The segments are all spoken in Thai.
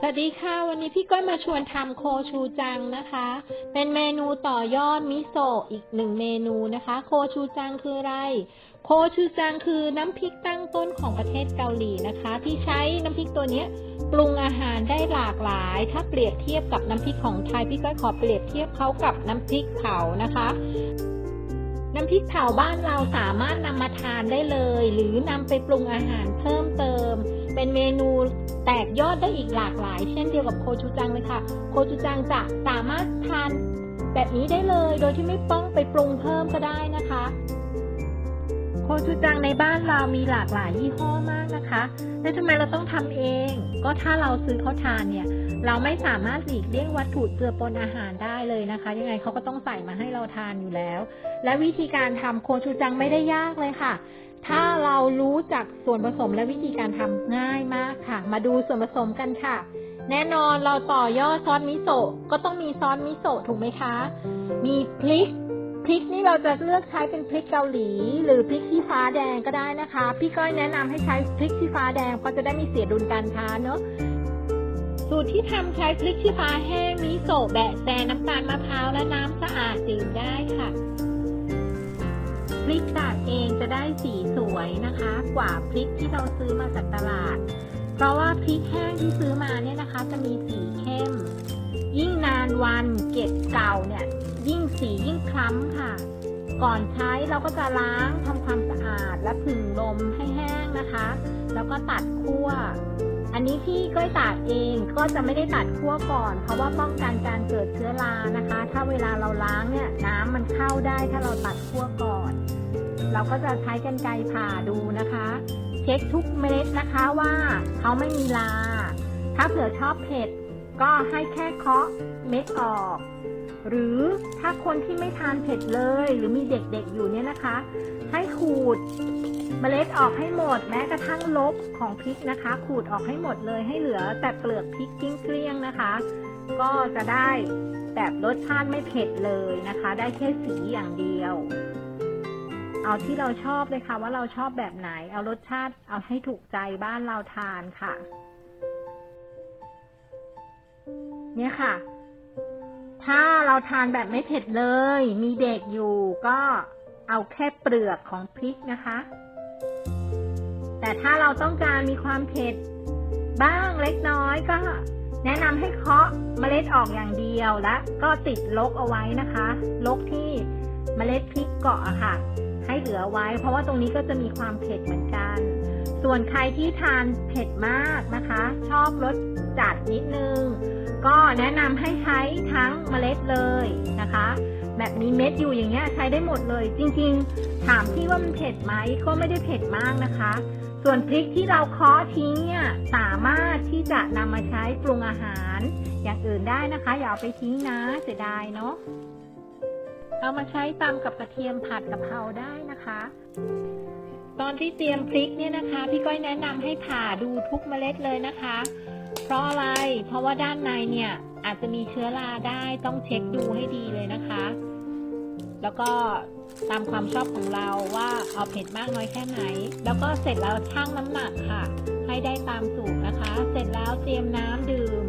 สวัสดีค่ะ วันนี้พี่ก้อยมาชวนทำโคชูจังนะคะ เป็นเมนูต่อยอดมิโซะอีกหนึ่งเมนูนะคะ โคชูจังคืออะไร โคชูจังคือน้ำพริกตั้งต้นของประเทศเกาหลีนะคะ ที่ใช้น้ำพริกตัวนี้ปรุงอาหารได้หลากหลาย ถ้าเปรียบเทียบกับน้ำพริกของไทยพี่ก้อยขอเปรียบเทียบเขากับน้ำพริกเผานะคะน้ำพริกเผาบ้านเราสามารถนำมาทานได้เลย หรือนำไปปรุงอาหารเพิ่มเติม เป็นเมนูแตกยอดได้อีกหลากหลาย เช่นเดียวกับโคชูจังเลยค่ะ โคชูจังจะสามารถทานแบบนี้ได้เลยโดยที่ไม่ต้องไปปรุงเพิ่มก็ได้นะคะ โคชูจังในบ้านเรามีหลากหลายยี่ห้อมากนะคะ แล้วทำไมเราต้องทำเอง ก็ถ้าเราซื้อเขาทานเนี่ย เราไม่สามารถหลีกเลี่ยงวัตถุเจือปนอาหารได้เลยนะคะ ยังไงเขาก็ต้องใส่มาให้เราทานอยู่แล้ว และวิธีการทำโคชูจังไม่ได้ยากเลยค่ะ ถ้าเรารู้จักส่วนผสมและวิธีการทำง่ายมากค่ะ มาดูส่วนผสมกันค่ะ แน่นอนเราต่อยอดซอสมิโซะก็ต้องมีซอสมิโซะถูกไหมคะ มีพริกพริกนี่เราจะเลือกใช้เป็นพริกเกาหลี หรือพริกชี้ฟ้าแดงก็ได้นะคะ พี่ก้อยแนะนำให้ใช้พริกชี้ฟ้าแดงเพราะจะได้มีเสียดุลการค้าเนอะสูตรที่ทำใช้พริกชี้ฟ้าแห้งมิโซะแบะแซน้ำตาลมะพร้าวและน้ำสะอาดดื่มได้ค่ะ พริกตากเองจะได้สีสวยนะคะ กว่าพริกที่เราซื้อมาจากตลาด เพราะว่าพริกแห้งที่ซื้อมาเนี่ยนะคะ จะมีสีเข้ม ยิ่งนานวันเก็บเก่าเนี่ย ยิ่งสียิ่งคล้ำค่ะ ก่อนใช้เราก็จะล้างทำความสะอาดและผึ่งลมให้แห้งนะคะ แล้วก็ตัดคั่ว อันนี้ที่ก้อยตัดเองก็จะไม่ได้ตัดขั้วก่อน เพราะว่าป้องกันการเกิดเชื้อรานะคะ ถ้าเวลาเราล้างเนี่ยน้ำมันเข้าได้ถ้าเราตัดขั้วก่อน เราก็จะใช้กันไกรผ่าดูนะคะ เช็คทุกเมล็ดนะคะว่าเขาไม่มีราถ้าเผื่อชอบเผ็ดก็ให้แค่เคาะเม็ดออก หรือถ้าคนที่ไม่ทานเผ็ดเลย หรือมีเด็กๆอยู่เนี่ยนะคะ ให้ขูดเมล็ดออกให้หมดแม้กระทั่งลบของพริกนะคะ ขูดออกให้หมดเลยให้เหลือแต่เปลือกพริกเกลี้ยงนะคะ ก็จะได้แบบรสชาติไม่เผ็ดเลยนะคะ ได้แค่สีอย่างเดียว เอาที่เราชอบเลยค่ะ ว่าเราชอบแบบไหน เอารสชาติเอาให้ถูกใจบ้านเราทานค่ะ เนี่ยค่ะ ถ้า ทานแบบไม่เผ็ดเลย มีเด็กอยู่ก็เอาแค่เปลือกของพริกนะคะ แต่ถ้าเราต้องการมีความเผ็ดบ้างเล็กน้อยก็แนะนำให้เคาะเมล็ดออกอย่างเดียวและก็ติดลกเอาไว้นะคะลกที่เมล็ดพริกเกาะอะค่ะ ให้เหลือไว้ เพราะว่าตรงนี้ก็จะมีความเผ็ดเหมือนกัน ส่วนใครที่ทานเผ็ดมากนะคะ ชอบรสจัดนิดนึง ก็แนะนำให้ใช้ทั้งเมล็ดเลยนะคะ แบบมีเม็ดอยู่อย่างเงี้ยใช้ได้หมดเลย จริงๆ ถามพี่ว่ามันเผ็ดไหมก็ไม่ได้เผ็ดมากนะคะ ส่วนพริกที่เราเคาะทิ้งเนี่ยสามารถที่จะนำมาใช้ปรุงอาหาร อย่างอื่นได้นะคะ อย่าเอาไปทิ้งนะเสียดายเนาะเอามาใช้ตำกับกระเทียมผัดกะเพราได้นะคะ ตอนที่เตรียมพริกเนี่ยนะคะ พี่ก้อยแนะนำให้ผ่าดูทุกเมล็ดเลยนะคะ เพราะอะไร เพราะว่าด้านในเนี่ยอาจจะมีเชื้อราได้ต้องเช็คดูให้ดีเลยนะคะ แล้วก็ตามความชอบของเราว่าเอาเผ็ดมากน้อยแค่ไหน แล้วก็เสร็จแล้วชั่งน้ำหนักค่ะ ให้ได้ตามสูตรนะคะ เสร็จแล้วเตรียมน้ำดื่ม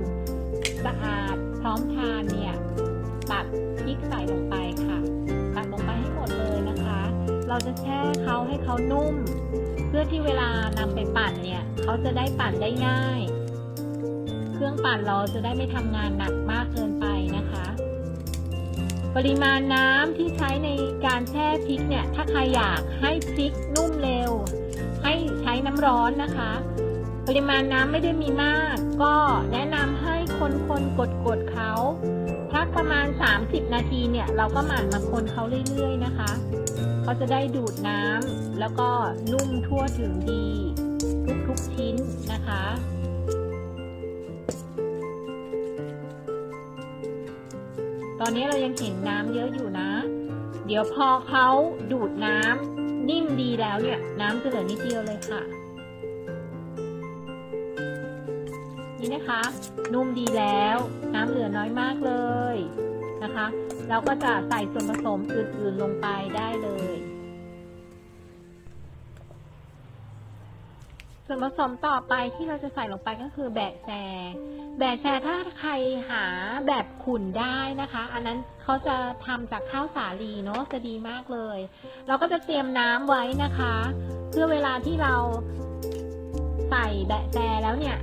สะอาดพร้อมทานเนี่ยตัดพริกใส่ลงไปค่ะตัดลงไปให้หมดเลยนะคะ เราจะแช่เขาให้เขานุ่ม เพื่อที่เวลานำไปปั่นเนี่ยเขาจะได้ปั่นได้ง่าย รื่องปั่นเราจะได้ไม่ทำงานหนักมากเกินไปนะคะ ปริมาณน้ำที่ใช้ในการแช่พริกเนี่ย ถ้าใครอยากให้พริกนุ่มเร็ว ให้ใช้น้ำร้อนนะคะ ปริมาณน้ำไม่ได้มีมาก ก็แนะนำให้คนคนกดกดเขาทักประมาณ 30 นาทีเนี่ย เราก็หมั่นมาคนเขาเรื่อยๆนะคะเขาจะได้ดูดน้ำแล้วก็นุ่มทั่วถึงดี ทุกๆชิ้นนะคะ ตอนนี้เรายังเห็นน้ำเยอะอยู่นะ เดี๋ยวพอเขาดูดน้ำนิ่มดีแล้วเนี่ย น้ำจะเหลือนิดเดียวเลยค่ะ นี่นะคะ นุ่มดีแล้ว น้ำเหลือน้อยมากเลยนะคะ เราก็จะใส่ส่วนผสมอื่นๆลงไปได้เลย ส่วนผสมต่อไปที่เราจะใส่ลงไปก็คือแบะแซ แบะแซถ้าใครหาแบบขุ่นได้นะคะ อันนั้นเขาจะทำจากข้าวสาลีเนาะจะดีมากเลย เราก็จะเตรียมน้ำไว้นะคะ เพื่อเวลาที่เราใส่แบะแซแล้วเนี่ย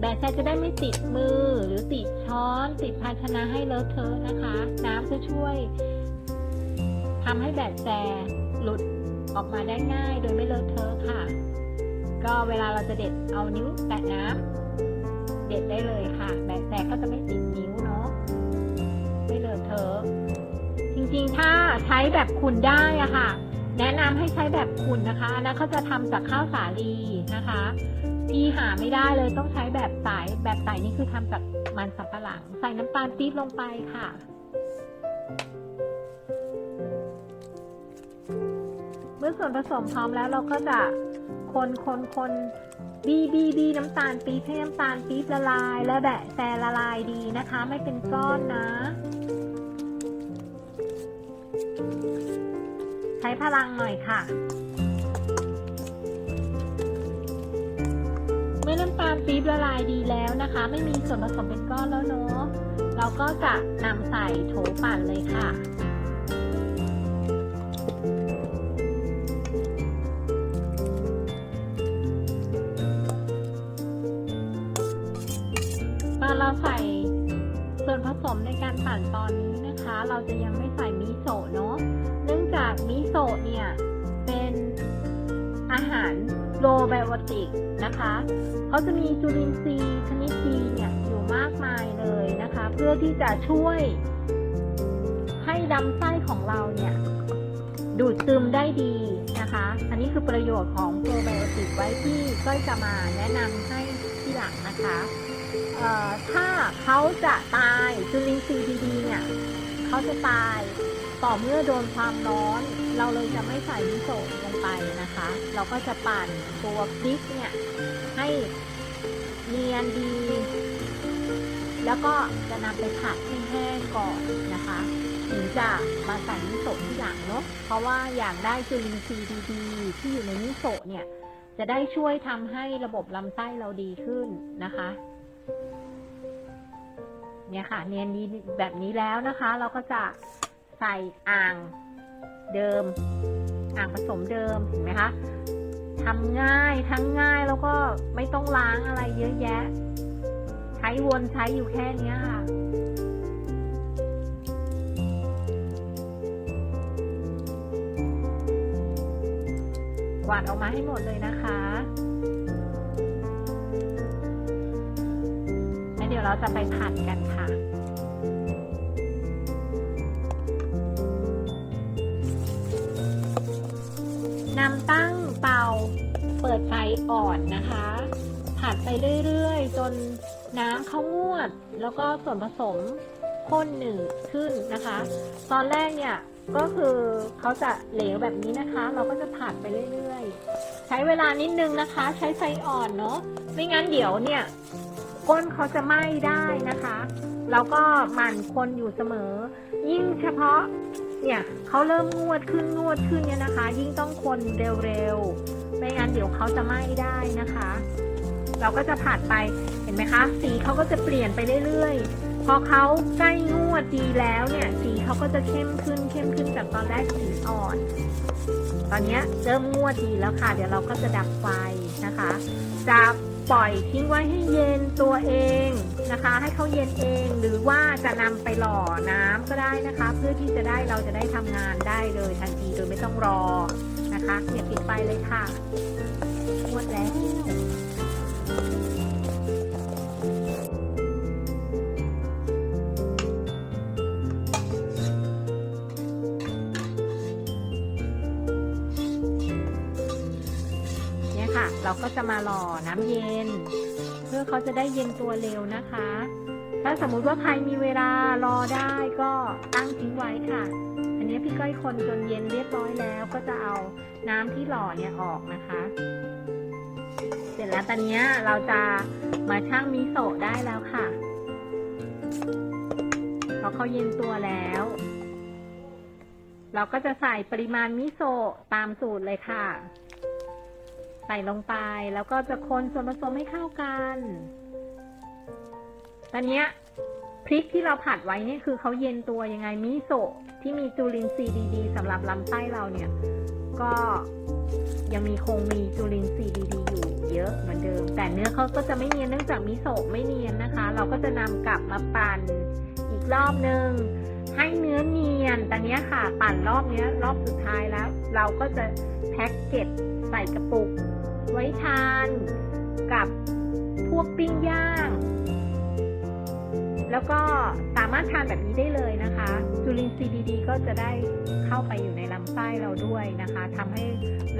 แบะแซจะได้ไม่ติดมือหรือติดช้อน ติดภาชนะให้เลอะเทอะนะคะ น้ำจะช่วยทำให้แบะแซหลุดออกมาได้ง่าย โดยไม่เลอะเทอะค่ะ ก็เวลาเราจะเด็ดเอานิ้วแตะน้ำ เด็ดได้เลยค่ะแบะแซก็จะไม่ติดนิ้วเนาะไม่เลอะเทอะจริงๆถ้าใช้แบบขุ่นได้อะค่ะ แนะนำให้ใช้แบบขุ่นะคะอันนั้นเขาจะทำจากข้าวสาลีนะคะที่หาไม่ได้เลยต้องใช้แบบใสแบบใสนี่คือทำจากมันสับปะหลัง ใส่น้ำตาลปี๊บลงไปค่ะเมื่อส่วนผสมพร้อมแล้วเราก็จะคนคนคน บีบีบีน้ำตาลปี๊บให้น้ำตาลปี๊บละลาย และแบะแซละลายดีนะคะ ไม่เป็นก้อนนะ ใช้พลังหน่อยค่ะ เมื่อน้ำตาลปี๊บละลายดีแล้วนะคะ ไม่มีส่วนผสมเป็นก้อนแล้วเนาะเราก็จะนำใส่โถปั่นเลยค่ะ เราจะยังไม่ใส่มิโซะเนาะ เนื่องจากมิโซะเนี่ยเป็นอาหารโลไบโอติกนะคะ เขาจะมีจุลินทรีย์ชนิดดีเนี่ยอยู่มากมายเลยนะคะ เพื่อที่จะช่วยให้ลำไส้ของเราเนี่ยดูดซึมได้ดีนะคะ อันนี้คือประโยชน์ของโปรไบโอติกไว้ที่ก้อยจะมาแนะนำให้ที่หลังนะคะเอ่อถ้าเขาจะตายจุลินทรีย์ดีๆเนี่ย เขาจะตายต่อเมื่อโดนความร้อน เราเลยจะไม่ใส่มิโซะลงไปนะคะ เราก็จะปั่นตัวพริกเนี่ยให้เนียนดี แล้วก็จะนำไปผัดให้แห้งก่อนนะคะถึงจะมาใส่มิโซะที่หลังเนาะเพราะว่าอยากได้จุลินทรีย์ดีๆ ที่อยู่ในมิโซะเนี่ยจะได้ช่วยทำให้ระบบลำไส้เราดีขึ้นนะคะ เนี่ยค่ะ เนียนดีแบบนี้แล้วนะคะ เราก็จะใส่อ่างเดิม อ่างผสมเดิมเห็นไหมคะทำง่ายทั้งง่ายแล้วก็ไม่ต้องล้างอะไรเยอะแยะ ใช้วนใช้อยู่แค่นี้ค่ะกวาดออกมาให้หมดเลยนะคะ เราจะไปผัดกันค่ะ นำตั้งเตาเปิดไฟอ่อนนะคะ ผัดไปเรื่อยๆ จนน้ำเข้างวด แล้วก็ส่วนผสมข้นหนึ่งขึ้นนะคะ ตอนแรกเนี่ยก็คือเขาจะเหลวแบบนี้นะคะ เราก็จะผัดไปเรื่อยๆ ใช้เวลานิดนึงนะคะ ใช้ไฟอ่อนเนาะไม่งั้นเดี๋ยวเนี่ย ก้นเขาจะไหม้ได้นะคะ แล้วก็หมั่นคนอยู่เสมอ ยิ่งเฉพาะเนี่ยเขาเริ่มงวดขึ้นงวดขึ้นเนี่ยนะคะ ยิ่งต้องคนเร็วๆไม่งั้นเดี๋ยวเขาจะไหม้ได้นะคะ เราก็จะผัดไปเห็นไหมคะ สีเขาก็จะเปลี่ยนไปเรื่อยๆพอเขาใกล้งวดดีแล้วเนี่ยสีเขาก็จะเข้มขึ้นเข้มขึ้นจากตอนแรกสีอ่อน ตอนเนี้ยเริ่มงวดดีแล้วค่ะ เดี๋ยวเราก็จะดับไฟนะคะจะ ปล่อยทิ้งไว้ให้เย็นตัวเองนะคะ ให้เขาเย็นเองหรือว่าจะนำไปหล่อน้ำก็ได้นะคะ เพื่อที่จะได้เราจะได้ทำงานได้เลยทันทีโดยไม่ต้องรอนะคะเนี่ยปิดไฟเลยค่ะงวดแล้ว ค่ะ เราก็จะมาหล่อน้ำเย็น เพื่อเขาจะได้เย็นตัวเร็วนะคะ ถ้าสมมุติว่าใครมีเวลารอได้ก็ตั้งทิ้งไว้ค่ะ อันนี้พี่ก้อยคนจนเย็นเรียบร้อยแล้ว ก็จะเอาน้ำที่หล่อเนี่ยออกนะคะ เสร็จแล้วตอนนี้เราจะมาชั่งมิโซะได้แล้วค่ะเพราะเขาเย็นตัวแล้วเราก็จะใส่ปริมาณมิโซะตามสูตรเลยค่ะ ใส่ลงไปแล้วก็จะคนส่วนผสมให้เข้ากัน ตอนนี้พริกที่เราผัดไว้นี่คือเขาเย็นตัวยังไงมิโซะที่มีจุลินทรีย์ดีๆสำหรับลำไส้เราเนี่ย ก็ยังมีคงมีจุลินทรีย์ดีๆอยู่เยอะเหมือนเดิม แต่เนื้อเขาก็จะไม่เนียนเนื่องจากมิโซะไม่เนียนนะคะ เราก็จะนำกลับมาปั่นอีกรอบนึงให้เนื้อเนียนตอนนี้ค่ะ ปั่นรอบนี้รอบสุดท้ายแล้ว เราก็จะแพ็กเกจใส่กระปุก ไว้ทานกับพวกปิ้งย่าง แล้วก็สามารถทานแบบนี้ได้เลยนะคะ จุลินทรีย์ดีๆก็จะได้เข้าไปอยู่ในลำไส้เราด้วยนะคะทำให้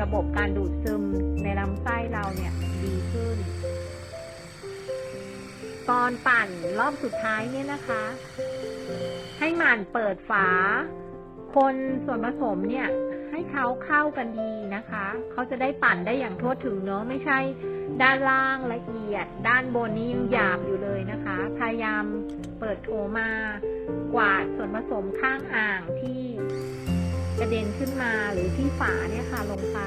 ระบบการดูดซึมในลำไส้เราเนี่ยดีขึ้น ตอนปั่นรอบสุดท้ายเนี่ยนะคะ ให้หมั่นเปิดฝา คนส่วนผสมเนี่ย ให้เขาเข้ากันดีนะคะ เขาจะได้ปั่นได้อย่างทั่วถึงเนอะไม่ใช่ ด้านล่างละเอียด ด้านบนนี้ยังหยาบอยู่เลยนะคะ พยายามเปิดโถมากวาดส่วนผสมข้างอ่างที่กระเด็นขึ้นมาหรือที่ฝาเนี่ยค่ะลงไป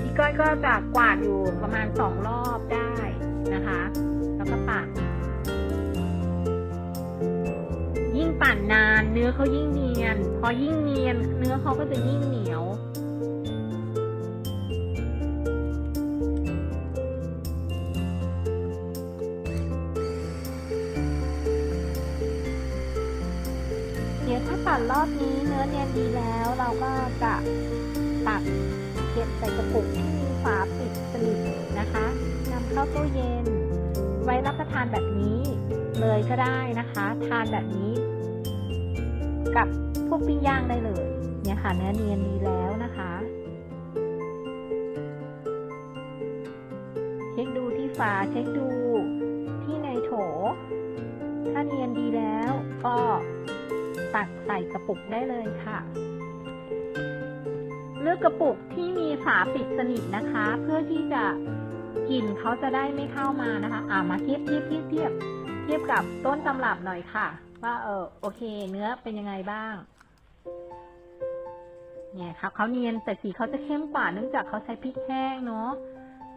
พี่ก้อยก็จะกวาดอยู่ประมาณสองรอบได้นะคะ แล้วก็ปัด ปั่นนาน เนื้อเขายิ่งเนียน พอยิ่งเนียน เนื้อเขาก็จะยิ่งเหนียว เดี๋ยวถ้าปั่นรอบนี้เนื้อเนียนดีแล้ว เราก็จะตักเก็บใส่กระปุกที่มีฝาปิดสนิทนะคะนำเข้าตู้เย็น ไว้รับประทานแบบนี้เลยก็ได้นะคะ ทานแบบนี้ กับพวกปิ้งย่างได้เลยเนี่ยค่ะเนื้อเนียนดีแล้วนะคะเช็คดูที่ฝาเช็คดูที่ในโถ ถ้าเนียนดีแล้วก็ตักใส่กระปุกได้เลยค่ะ เลือกกระปุกที่มีฝาปิดสนิทนะคะ เพื่อที่จะกลิ่นเขาจะได้ไม่เข้ามานะคะ อ่ามาเทียบเทียบเทียบเทียบเทียบกับต้นตำรับหน่อยค่ะ ว่าเออโอเค เนื้อเป็นยังไงบ้าง เนี่ยค่ะเขาเนียนแต่สีเขาจะเข้มกว่าเนื่องจากเขาใช้พริกแห้งเนาะ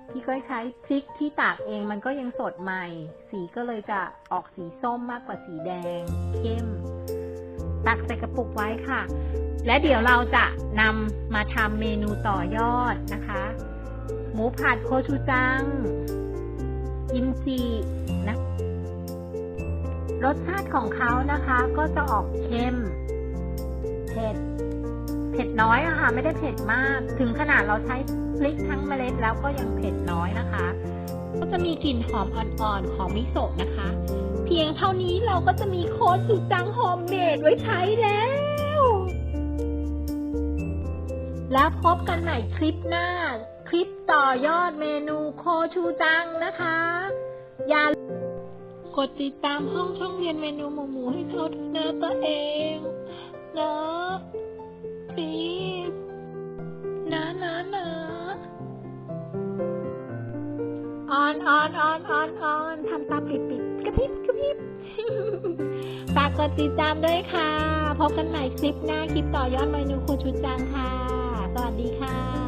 พี่ก็ใช้พริกที่ตากเองมันก็ยังสดใหม่ สีก็เลยจะออกสีส้มมากกว่าสีแดง เข้ม ตักใส่กระปุกไว้ค่ะ และเดี๋ยวเราจะนำมาทำเมนูต่อยอดนะคะ หมูผัดโคชูจัง กิมจินะ รสชาติของเขานะคะก็จะออกเค็ม เผ็ด เผ็ดน้อยอะค่ะ ไม่ได้เผ็ดมาก ถึงขนาดเราใช้พริกทั้งเมล็ดแล้วก็ยังเผ็ดน้อยนะคะ ก็จะมีกลิ่นหอมอ่อนๆของมิโซะนะคะ เพียงเท่านี้เราก็จะมีโค้ดสุดจังโฮมเมดไว้ใช้แล้ว แล้วพบกันใหม่คลิปหน้า คลิปต่อยอดเมนูโคชูจังนะคะ อย่า กดติดตามห้องช่องเรียนเมนูหมูหมูให้เขาด้วยนะตัวเองนะ please นะนะนะออนออนออนออนออนทำตาปิดปิดกระพริบกระพริบฝากกดติดตามด้วยค่ะ พบกันใหม่คลิปหน้าคลิปต่อยอดเมนูโคชูจังค่ะ สวัสดีค่ะ